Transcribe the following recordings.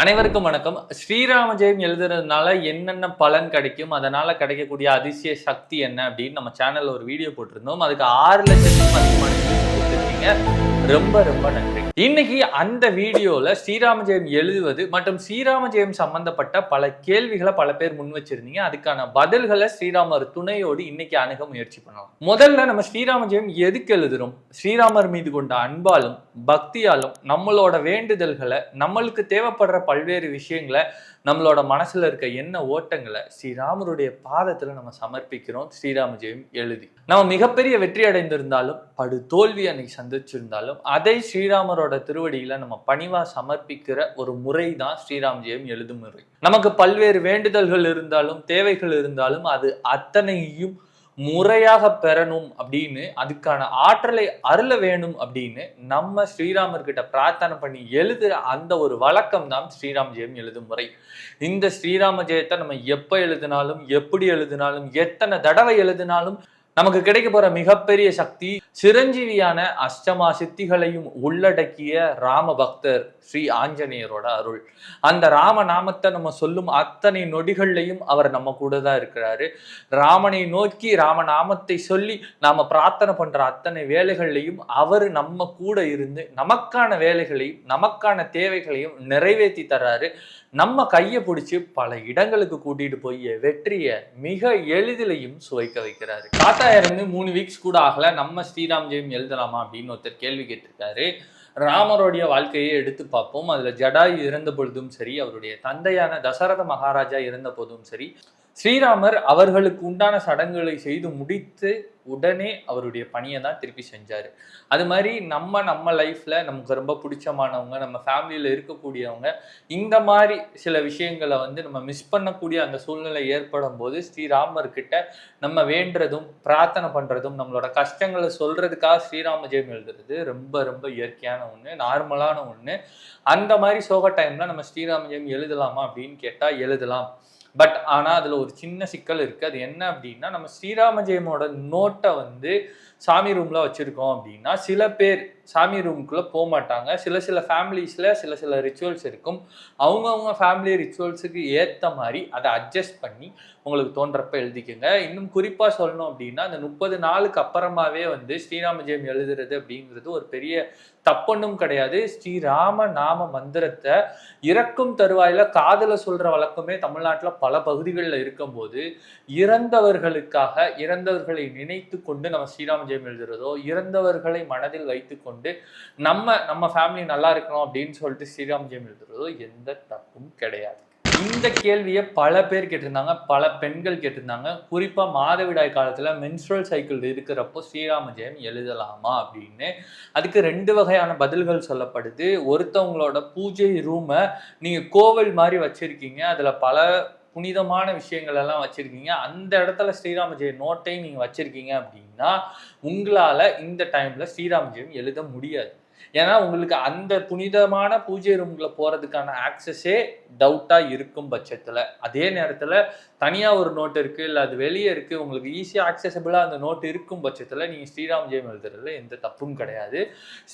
அனைவருக்கும் வணக்கம். ஸ்ரீராம ஜெயம் எழுதுறதுனால என்னென்ன பலன் கிடைக்கும் அதனால கிடைக்கக்கூடிய அதிசய சக்தி என்ன அப்படின்னு நம்ம சேனல்ல ஒரு வீடியோ போட்டிருந்தோம். அதுக்கு ஆறு லட்சத்துக்கும் அதிகமான views ரொம்ப ரொம்ப நன்றி. இன்னைக்கு அந்த வீடியோல ஸ்ரீராம ஜெயம் எழுதுவது மற்றும் ஸ்ரீராம ஜெயம் சம்பந்தப்பட்ட பல கேள்விகளை பல பேர் முன் வச்சிருந்தீங்க. அதுக்கான பதில்களை ஸ்ரீராமர் துணையோடு இன்னைக்கு அணுக முயற்சி பண்ணலாம். முதல்ல நம்ம ஸ்ரீராம ஜெயம் எதுக்கு எழுதுறோம்? ஸ்ரீராமர் மீது கொண்ட அன்பாலும் பக்தியாலும் நம்மளோட வேண்டுதல்களை நம்மளுக்கு தேவைப்படுற பல்வேறு விஷயங்களை நம்மளோட மனசுல இருக்க என்ன ஓட்டங்களை ஸ்ரீராமருடைய பாதத்துல நம்ம சமர்ப்பிக்கிறோம். ஸ்ரீராம ஜெயம் எழுதி. நம்ம மிகப்பெரிய வெற்றி அடைந்திருந்தாலும் படு தோல்வி அன்னைக்கு சந்திச்சிருந்தாலும் அதை ஸ்ரீராமரோட திருவடியில நம்ம பணிவா சமர்ப்பிக்கிற ஒரு முறை தான் ஸ்ரீராம் ஜெயம் எழுதும் முறை. நமக்கு பல்வேறு வேண்டுதல்கள் இருந்தாலும் தேவைகள் இருந்தாலும் அது அத்தனையும் முறையாக பெறணும் அப்படின்னு அதுக்கான ஆற்றலை அருள வேணும் அப்படின்னு நம்ம ஸ்ரீராமர்கிட்ட பிரார்த்தனை பண்ணி எழுதுற அந்த ஒரு வழக்கம் தான் ஸ்ரீராம் ஜெயம் எழுதும் முறை. இந்த ஸ்ரீராம ஜெயத்தை நம்ம எப்ப எழுதினாலும் எப்படி எழுதினாலும் எத்தனை தடவை எழுதினாலும் நமக்கு கிடைக்க போற மிகப்பெரிய சக்தி சிரஞ்சீவியான அஷ்டமா சித்திகளையும் உள்ளடக்கிய ராம பக்தர் ஸ்ரீ ஆஞ்சநேயரோட அருள். அந்த ராம நாமத்தை நம்ம சொல்லும் அத்தனை நொடிகள்லையும் அவர் நம்ம கூட தான் இருக்கிறாரு. ராமனை நோக்கி ராம நாமத்தை சொல்லி நாம பிரார்த்தனை பண்ற அத்தனை வேலைகள்லையும் அவர் நம்ம கூட இருந்து நமக்கான வேலைகளையும் நமக்கான தேவைகளையும் நிறைவேற்றி தர்றாரு. நம்ம கையை பிடிச்சி பல இடங்களுக்கு கூட்டிட்டு போய் வெற்றியை மிக எளிதிலையும் சுவைக்க வைக்கிறாரு. தாத்தா இருந்து மூணு வீக்ஸ் கூட ஆகல. நம்ம ஸ்ரீராம் ஜெயம் எழுதலாமா அப்படின்னு ஒருத்தர் கேள்வி கேட்டிருக்காரு. ராமருடைய வாழ்க்கையை எடுத்து பார்ப்போம். அதுல ஜடாயு இறந்த பொழுதும் சரி அவருடைய தந்தையான தசரத மகாராஜா இறந்த போதும் சரி ஸ்ரீராமர் அவர்களுக்கு உண்டான சடங்குகளை செய்து முடித்து உடனே அவருடைய பணியை தான் திருப்பி செஞ்சார். அது மாதிரி நம்ம நம்ம லைஃப்பில் நமக்கு ரொம்ப பிடிச்சமானவங்க நம்ம ஃபேமிலியில் இருக்கக்கூடியவங்க இந்த மாதிரி சில விஷயங்களை வந்து நம்ம மிஸ் பண்ணக்கூடிய அந்த சூழ்நிலை ஏற்படும் போது ஸ்ரீராமர்கிட்ட நம்ம வேண்டுறதும் பிரார்த்தனை பண்ணுறதும் நம்மளோட கஷ்டங்களை சொல்கிறதுக்காக ஸ்ரீராம ஜெயம் எழுதுறது ரொம்ப ரொம்ப இயற்கையான ஒன்று நார்மலான ஒன்று அந்த மாதிரி சோக டைமில் நம்ம ஸ்ரீராம ஜெயம் எழுதலாமா அப்படின்னு கேட்டால் எழுதலாம். பட் ஆனால் அதில் ஒரு சின்ன சிக்கல் இருக்குது அது என்ன அப்படின்னா நம்ம ஸ்ரீராம ஜெயமோட நோட்டை வந்து சாமி ரூம்ல வச்சிருக்கோம் அப்படின்னா சில பேர் சாமி ரூமுக்குள்ள போக மாட்டாங்க சில சில ஃபேமிலிஸ்ல சில சில ரிச்சுவல்ஸ் இருக்கும். அவங்கவுங்க ஃபேமிலி ரிச்சுவல்ஸுக்கு ஏத்த மாதிரி அதை அட்ஜஸ்ட் பண்ணி உங்களுக்கு தோன்றப்ப எழுதிக்கங்க. இன்னும் குறிப்பா சொல்லணும் அப்படின்னா அந்த முப்பது நாளுக்கு அப்புறமாவே வந்து ஸ்ரீராம ஜெயம் எழுதுறது அப்படிங்கிறது ஒரு பெரிய தப்பொன்னும் கிடையாது. ஸ்ரீராம நாம மந்திரத்தை இறக்கும் தருவாயில காதல சொல்ற வழக்கமே தமிழ்நாட்டில் பல பகுதிகளில் இருக்கும்போது இறந்தவர்களுக்காக இறந்தவர்களை நினைத்து கொண்டு நம்ம ஸ்ரீராம ஜெயம் எழுதுறதோ இறந்தவர்களை மனதில் வைத்துக்கொண்டு நம்ம நம்ம ஃபேமிலி நல்லா இருக்கணும் அப்படின்னு சொல்லிட்டு ஸ்ரீராம் ஜெயம் எழுதுறதோ எந்த தப்பும் கிடையாது. இந்த கேள்வியை பல பேர் கேட்டிருந்தாங்க பல பெண்கள் கேட்டிருந்தாங்க. குறிப்பாக மாதவிடாய் காலத்தில் மென்ஸ்ட்ரல் சைக்கிள் இருக்கிறப்போ ஸ்ரீராம ஜெயம் எழுதலாமா அப்படின்னு. அதுக்கு ரெண்டு வகையான பதில்கள் சொல்லப்படுது. ஒருத்தவங்களோட பூஜை ரூமை நீங்கள் கோவில் மாதிரி வச்சுருக்கீங்க. அதில் பல புனிதமான விஷயங்கள் எல்லாம் வச்சுருக்கீங்க. அந்த இடத்துல ஸ்ரீராம ஜெயம் நோட்டையும் நீங்கள் வச்சுருக்கீங்க அப்படின்னா உங்களால் இந்த டைமில் ஸ்ரீராம ஜெயம் எழுத முடியாது. ஏன்னா உங்களுக்கு அந்த புனிதமான பூஜை ரூம்குள்ள போகிறதுக்கான ஆக்சஸே டவுட்டாக இருக்கும் பட்சத்தில். அதே நேரத்தில் தனியாக ஒரு நோட் இருக்குது இல்லை அது வெளியே இருக்குது உங்களுக்கு ஈஸியாக ஆக்சசபிளாக அந்த நோட் இருக்கும் பட்சத்தில் நீங்கள் ஸ்ரீராம் ஜெயம் எழுதுறதுல எந்த தப்பும் கிடையாது.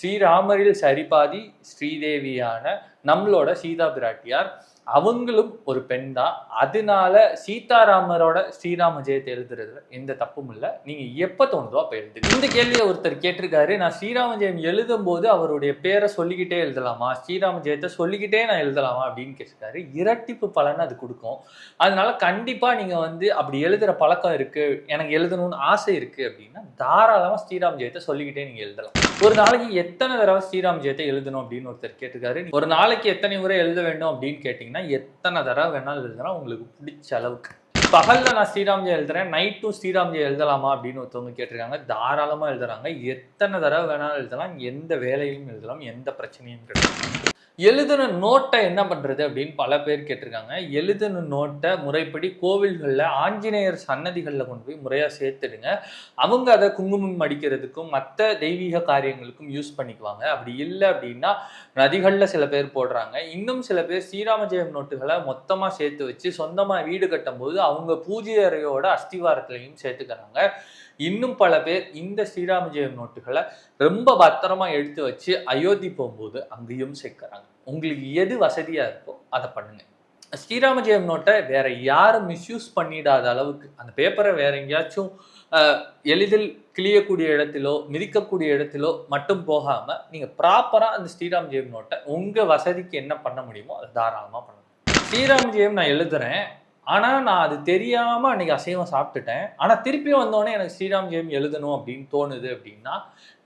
ஸ்ரீராமரில் சரிபாதி ஸ்ரீதேவியான நம்மளோட சீதா பிராட்டியார் அவங்களும் ஒரு பெண் தான். அதனால சீதாராமரோட ஸ்ரீராம ஜெயத்தை எழுதுறதுல எந்த தப்பும் இல்லை. நீங்க எப்ப தோணுதோ அப்ப எழுதுங்க. இந்த கேள்வியை ஒருத்தர் கேட்டிருக்காரு. நான் ஸ்ரீராம ஜெயம் எழுதும் போது அவருடைய பேரை சொல்லிக்கிட்டே எழுதலாமா? ஸ்ரீராம ஜெயத்தை சொல்லிக்கிட்டே நான் எழுதலாமா? அப்படின்னு கேட்டிருக்காரு. இரட்டிப்பு பலன் அது கொடுக்கும். அதனால கண்டிப்பா நீங்க வந்து அப்படி எழுதுற பழக்கம் இருக்கு. எனக்கு எழுதணும்னு ஆசை இருக்கு அப்படின்னா தாராளமா ஸ்ரீராம் ஜெயத்தை சொல்லிக்கிட்டே நீங்க எழுதலாம். ஒரு நாளைக்கு எத்தனை தடவை ஸ்ரீராம் ஜெயத்தை எழுதணும் அப்படின்னு ஒருத்தர் கேட்டிருக்காரு. ஒரு நாளைக்கு எத்தனை முறை எழுத வேண்டும் அப்படின்னு கேட்டிங்கன்னா எத்தனை தடவை வேணாலும் எழுதுனா உங்களுக்கு பிடிச்ச அளவுக்கு. பகலில் நான் ஸ்ரீராம்ஜி எழுதுறேன் நைட்டும் ஸ்ரீராம் ஜெயம் எழுதலாமா அப்படின்னு ஒருத்தவங்க கேட்டிருக்காங்க. தாராளமாக எழுதுறாங்க. எத்தனை தடவை வேணாலும் எழுதலாம். எந்த வேலையிலும் எழுதலாம். எந்த பிரச்சனையும் கிடையாது. எழுதின நோட்டை என்ன பண்ணுறது அப்படின்னு பல பேர் கேட்டிருக்காங்க. எழுதின நோட்டை முறைப்படி கோவில்களில் ஆஞ்சநேயர் சன்னதிகளில் கொண்டு போய் முறையாக சேர்த்துடுங்க. அவங்க அதை குங்குமம் அடிக்கிறதுக்கும் மற்ற தெய்வீக காரியங்களுக்கும் யூஸ் பண்ணிக்குவாங்க. அப்படி இல்லை அப்படின்னா நதிகளில் சில பேர் போடுறாங்க. இன்னும் சில பேர் ஸ்ரீராமஜெயம் நோட்டுகளை மொத்தமாக சேர்த்து வச்சு சொந்தமாக வீடு கட்டும்போது அவங்க அவங்க பூஜை அறையோட அஸ்திவாரத்திலையும் சேர்த்துக்கிறாங்க. இன்னும் பல பேர் இந்த ஸ்ரீராம ஜெயம் நோட்டுகளை ரொம்ப பத்திரமா எடுத்து வச்சு அயோத்தி போகும்போது அங்கேயும் சேர்க்குறாங்க. உங்களுக்கு எது வசதியா இருக்கோ அதை பண்ணுங்க. ஸ்ரீராம ஜெயம் நோட்டை வேற யாரும் மிஸ்யூஸ் பண்ணிடாத அளவுக்கு அந்த பேப்பரை வேற எங்கேயாச்சும் எளிதில் கிளியக்கூடிய இடத்திலோ மிதிக்கக்கூடிய இடத்திலோ மட்டும் போகாம நீங்க ப்ராப்பரா அந்த ஸ்ரீராம் ஜெயம் நோட்டை உங்க வசதிக்கு என்ன பண்ண முடியுமோ அதை தாராளமா பண்ணணும் ஸ்ரீராம் ஜெயம் நான் எழுதுறேன். ஆனால் நான் அது தெரியாமல் அன்னைக்கு அசைவம் சாப்பிட்டுட்டேன். ஆனால் திருப்பியும் வந்தோடனே எனக்கு ஸ்ரீராம் ஜெயம் எழுதணும் அப்படின்னு தோணுது அப்படின்னா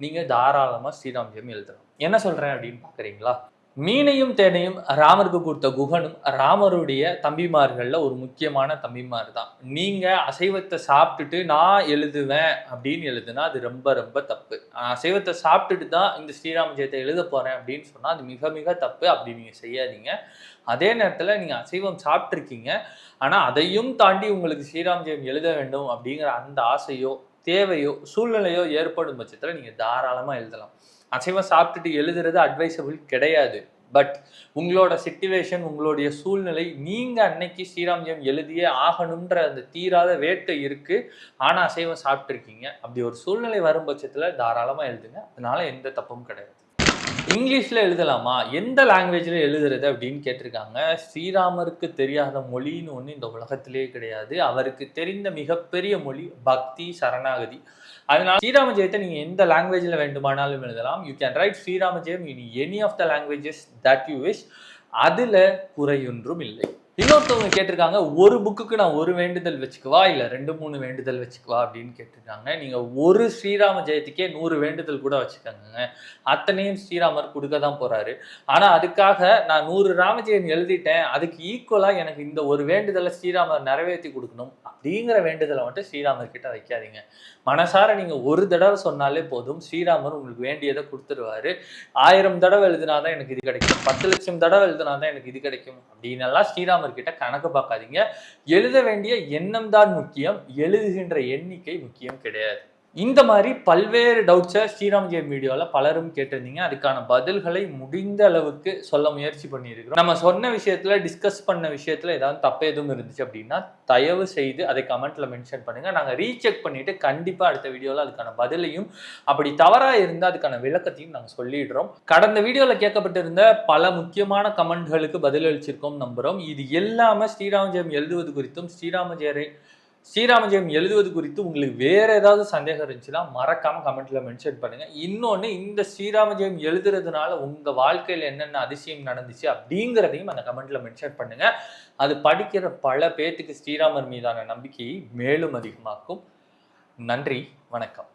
நீங்கள் தாராளமாக ஸ்ரீராம் ஜெயம் எழுதணும். என்ன சொல்கிறேன் அப்படின்னு பார்க்குறீங்களா மீனையும் தேனையும் ராமருக்கு கொடுத்த குகனும் ராமருடைய தம்பிமார்களில் ஒரு முக்கியமான தம்பிமார் தான் நீங்கள் அசைவத்தை சாப்பிட்டுட்டு நான் எழுதுவேன் அப்படின்னு எழுதுனா அது ரொம்ப ரொம்ப தப்பு. அசைவத்தை சாப்பிட்டுட்டு தான் இந்த ஸ்ரீராம ஜெயத்தை எழுத போகிறேன் அப்படின்னு சொன்னால் அது மிக மிக தப்பு அப்படி நீங்கள் செய்யாதீங்க. அதே நேரத்தில் நீங்கள் அசைவம் சாப்பிட்ருக்கீங்க ஆனால் அதையும் தாண்டி உங்களுக்கு ஸ்ரீராம் ஜெயம் எழுத வேண்டும் அப்படிங்கிற அந்த ஆசையோ தேவையோ சூழ்நிலையோ ஏற்படும் பட்சத்தில் நீங்கள் தாராளமாக எழுதலாம். அசைவம் சாப்பிட்டுட்டு எழுதுறது அட்வைசபிள் கிடையாது. பட் உங்களோட சிட்டுவேஷன் உங்களுடைய சூழ்நிலை நீங்கள் அன்னைக்கு ஸ்ரீராம்ஜியம் எழுதியே ஆகணுன்ற அந்த தீராத வேட்டை இருக்குது ஆனால் அசைவம் சாப்பிட்ருக்கீங்க அப்படி ஒரு சூழ்நிலை வரும் பட்சத்தில் தாராளமாக எழுதுங்க. அதனால எந்த தப்பும் கிடையாது. இங்கிலீஷில் எழுதலாமா? எந்த லாங்குவேஜில் எழுதுறது அப்படின்னு கேட்டிருக்காங்க. ஸ்ரீராமருக்கு தெரியாத மொழின்னு ஒன்று இந்த உலகத்திலேயே கிடையாது. அவருக்கு தெரிந்த மிகப்பெரிய மொழி பக்தி சரணாகதி. அதனால் ஸ்ரீராம ஜெயத்தை நீங்கள் எந்த லாங்குவேஜில் வேண்டுமானாலும் எழுதலாம். You can write Sri Rama Jayam in any of the languages that you wish அதில் குறையொன்றும் இல்லை. இன்னொருத்தவங்க கேட்டிருக்காங்க ஒரு புக்குக்கு நான் ஒரு வேண்டுதல் வச்சுக்குவா? இல்லை ரெண்டு மூணு வேண்டுதல் வச்சுக்குவா? அப்படின்னு கேட்டிருக்காங்க. நீங்கள் ஒரு ஸ்ரீராம ஜெயத்துக்கே நூறு வேண்டுதல் கூட வச்சுக்கோங்க. அத்தனையும் ஸ்ரீராமர் கொடுக்க தான் போகிறாரு ஆனால் அதுக்காக நான் நூறு ராமஜெயம் எழுதிட்டேன். அதுக்கு ஈக்குவலாக எனக்கு இந்த ஒரு வேண்டுதலை ஸ்ரீராமர் நிறைவேற்றி கொடுக்கணும். அப்படிங்கிற வேண்டுதலை மட்டும் ஸ்ரீராமர் கிட்ட வைக்காதீங்க. மனசார நீங்கள் ஒரு தடவை சொன்னாலே போதும். ஸ்ரீராமர் உங்களுக்கு வேண்டியதை கொடுத்துருவாரு. ஆயிரம் தடவை எழுதினாதான் எனக்கு இது கிடைக்கும். பத்து லட்சம் தடவை எழுதினாதான் எனக்கு இது கிடைக்கும். அப்படின்னு எல்லாம் ஸ்ரீராமர் கிட்ட கணக்கு பார்க்காதீங்க. எழுத வேண்டிய எண்ணம் தான் முக்கியம். எழுதுகின்ற எண்ணிக்கை முக்கியம் கிடையாது. இந்த மாதிரி பல்வேறு டவுட்ஸை ஸ்ரீராம் ஜெயம் வீடியோவில் பலரும் கேட்டிருந்தீங்க. அதுக்கான பதில்களை முடிந்த அளவுக்கு சொல்ல முயற்சி பண்ணியிருக்கிறோம். நம்ம சொன்ன விஷயத்தில் டிஸ்கஸ் பண்ண விஷயத்தில் ஏதாவது தப்பு எதுவும் இருந்துச்சு அப்படின்னா தயவு செய்து அதை கமெண்ட்டில் மென்ஷன் பண்ணுங்கள் நாங்கள் ரீசெக் பண்ணிவிட்டு கண்டிப்பாக அடுத்த வீடியோவில் அதுக்கான பதிலையும் அப்படி தவறாக இருந்தால் அதுக்கான விளக்கத்தையும் நாங்கள் சொல்லிடுறோம். கடந்த வீடியோவில் கேட்கப்பட்டிருந்த பல முக்கியமான கமெண்ட்களுக்கு பதிலளிச்சிருக்கோம் நம்புகிறோம் இது எல்லாமே ஸ்ரீராம ஜெயம் எழுதுவது குறித்தும் ஸ்ரீராம ஜெயரை ஸ்ரீராம ஜெயம் எழுதுவது குறித்து உங்களுக்கு வேற ஏதாவது சந்தேகம் இருந்துச்சுன்னா மறக்காம கமெண்ட்ல மென்ஷன் பண்ணுங்க. இன்னொன்று இந்த ஸ்ரீராம ஜெயம் எழுதுறதுனால உங்க வாழ்க்கையில் என்னென்ன அதிசயம் நடந்துச்சு அப்படிங்கிறதையும் அந்த கமெண்ட்ல மென்ஷன் பண்ணுங்க. அது படிக்கிற பல பேத்துக்கு ஸ்ரீராமர் மீதான நம்பிக்கையை மேலும் அதிகமாக்கும். நன்றி வணக்கம்.